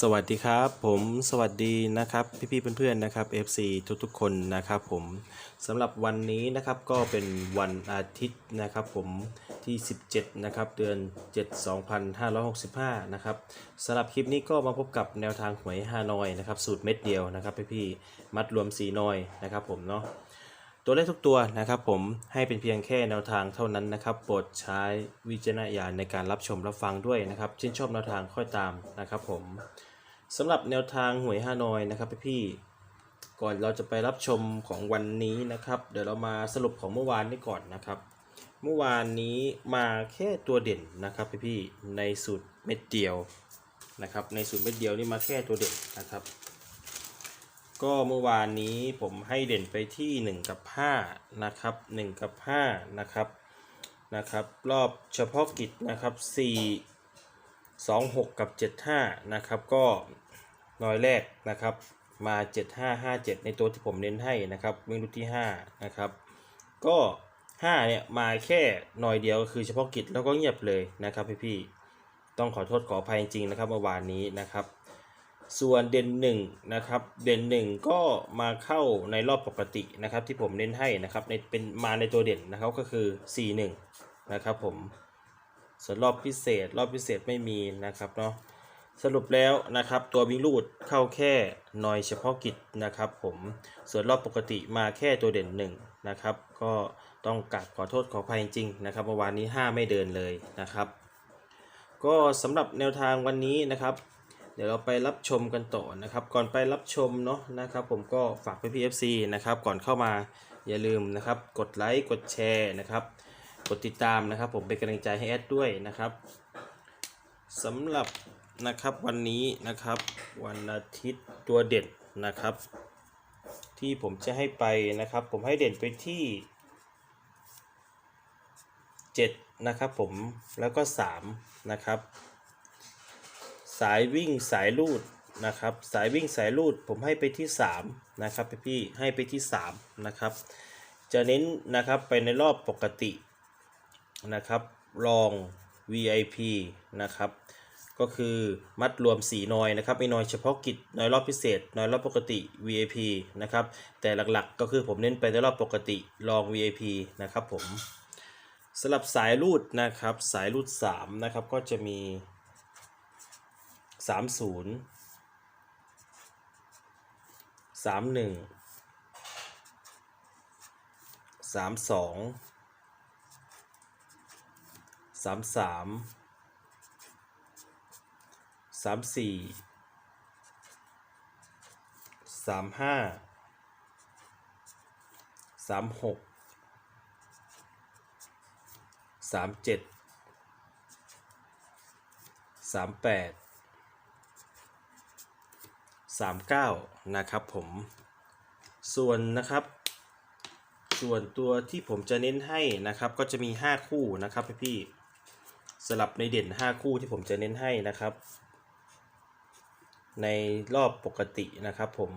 สวัสดีครับผมสวัสดีนะครับพี่ๆเพื่อนๆนะครับ FC ทุกๆคนนะครับผมสำหรับวันนี้นะครับก็เป็นวันอาทิตย์นะครับผมที่ 17นะครับเดือน 7 2565นะครับสำหรับคลิปนี้ก็มาพบกับแนวทางหวยฮานอยนะครับสูตรเม็ดเดียวนะครับพี่ๆมัดรวมสีนอยนะครับผมเนาะ ตัวเลขทุกตัวนะครับผมให้เป็นเพียงแค่แนวทางเท่านั้นนะครับ โปรดใช้วิจารณญาณในการรับชมรับฟังด้วยนะครับชื่นชอบแนวทางค่อยตามนะครับผมสำหรับแนวทางหวยฮานอยนะครับพี่ๆก่อนเราจะไปรับชมของวันนี้นะครับ เดี๋ยวเรามาสรุปของเมื่อวานนี้ก่อนนะครับ เมื่อวานนี้มาแค่ตัวเด่นนะครับพี่ๆในสูตรเม็ดเดียวนะครับในสูตรเม็ดเดียวนี่มาแค่ตัวเด่นนะครับ ก็เมื่อวานนี้ผมให้เด่นไปที่ 1 กับ 5 นะครับ 1 กับ 5 นะครับ นะครับ รอบเฉพาะกิจนะครับ 4 2 6 กับ 75 นะครับ ก็น้อยแรกนะครับ มา 7557 ในตัวที่ผมเน้นให้นะครับวิ่งรูปที่ 5 นะครับ ก็ 5 เนี่ย มาแค่หน่อยเดียวก็คือเฉพาะกิจแล้วก็เงียบเลยนะครับพี่ๆต้องขอโทษขออภัยจริงๆนะครับเมื่อวานนี้นะครับ ส่วนเด่นหนึ่งนะครับเด่นหนึ่งก็มาเข้าในรอบปกตินะครับที่ผมเน้นให้นะครับในเป็นมาในตัวเด่นนะครับก็คือ 4 1 นะครับผมส่วนรอบพิเศษรอบพิเศษไม่มีนะครับเนาะสรุปแล้วนะครับตัววิ่งรูดเข้าแค่หน่อยเฉพาะกิจนะครับผมส่วนรอบปกติมาแค่ตัวเด่นหนึ่งนะครับก็ต้องกราบขอโทษขออภัยจริงๆนะครับเมื่อวานนี้ 5 ไม่เดินเลยนะครับ ก็สำหรับแนวทางวันนี้นะครับ เดี๋ยวเราไปรับชมกันต่อนะครับ ก่อนไปรับชมเนาะนะครับ ผมก็ฝากพี่พีเอฟซีนะครับก่อนเข้ามาอย่าลืมนะครับ กดไลค์กดแชร์นะครับ กดติดตามนะครับ ผมเป็นกำลังใจให้แอดด้วยนะครับสำหรับนะครับวันนี้นะครับวันอาทิตย์ตัวเด่นนะครับ ที่ผมจะให้ไปนะครับ ผมให้เด่นไปที่7นะครับผมแล้วก็3นะครับ สายวิ่งสายลูดนะครับ สายวิ่งสายลูดผมให้ไปที่ 3 นะครับพี่ให้ไปที่ 3 นะครับ จะเน้นนะครับไปในรอบปกตินะครับรอง VIP นะครับก็คือมัดรวมสีนอยนะครับไม่นอยเฉพาะกิจนอยรอบพิเศษนอยรอบปกติ VIP นะครับแต่หลักๆก็คือผมเน้นไปในรอบปกติรอง VIP นะครับผมสำหรับสายรูดนะครับสายรูด3นะครับก็จะมี สามศูนย์สามหนึ่งสามสองสามสามสามสี่สามห้าสามหกสามเจ็ดสามแปด 39 นะครับผม ส่วนนะครับ ส่วนตัวที่ผมจะเน้นให้นะครับ ก็จะมี 5 คู่นะครับพี่ๆสลับในเด่น 5 คู่ที่ผมจะเน้นให้นะครับ ในรอบปกตินะครับผม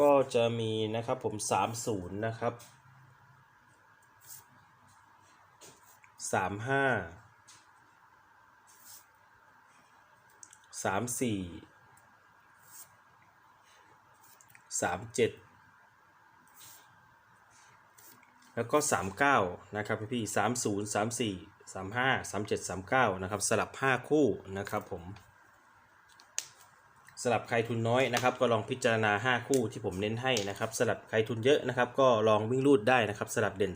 ก็จะมีนะครับผม 30 นะครับ 35 สามสี่สามเจ็ดแล้วก็สามเก้านะครับพี่สามศูนย์สามสี่สามห้าสามเจ็ดสามเก้านะครับสลับห้าคู่นะครับผมสลับใครทุนน้อยนะครับก็ลองพิจารณา 5 คู่ที่ผมเน้นให้นะครับสลับใครทุนเยอะนะครับก็ลองวิ่งรูดได้นะครับสลับเด่น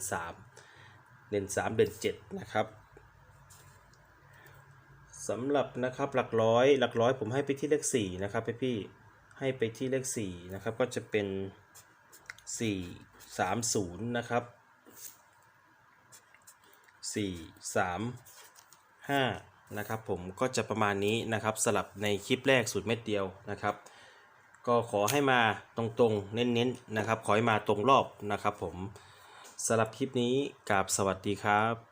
3 เด่น 3 เด่น7นะครับ สำหรับนะครับหลักร้อยหลักร้อยผมให้ไปที่เลขสี่นะครับพี่พี่ให้ไปที่เลขสี่นะครับก็จะเป็นสี่สามศูนย์นะครับสี่สามห้านะครับผมก็จะประมาณนี้นะครับสลับในคลิปแรกสูตรเม็ดเดียวนะครับ ก็ขอให้มาตรงๆ เน้นๆนะครับ ขอให้มาตรงรอบนะครับผมสำหรับคลิปนี้กราบสวัสดีครับ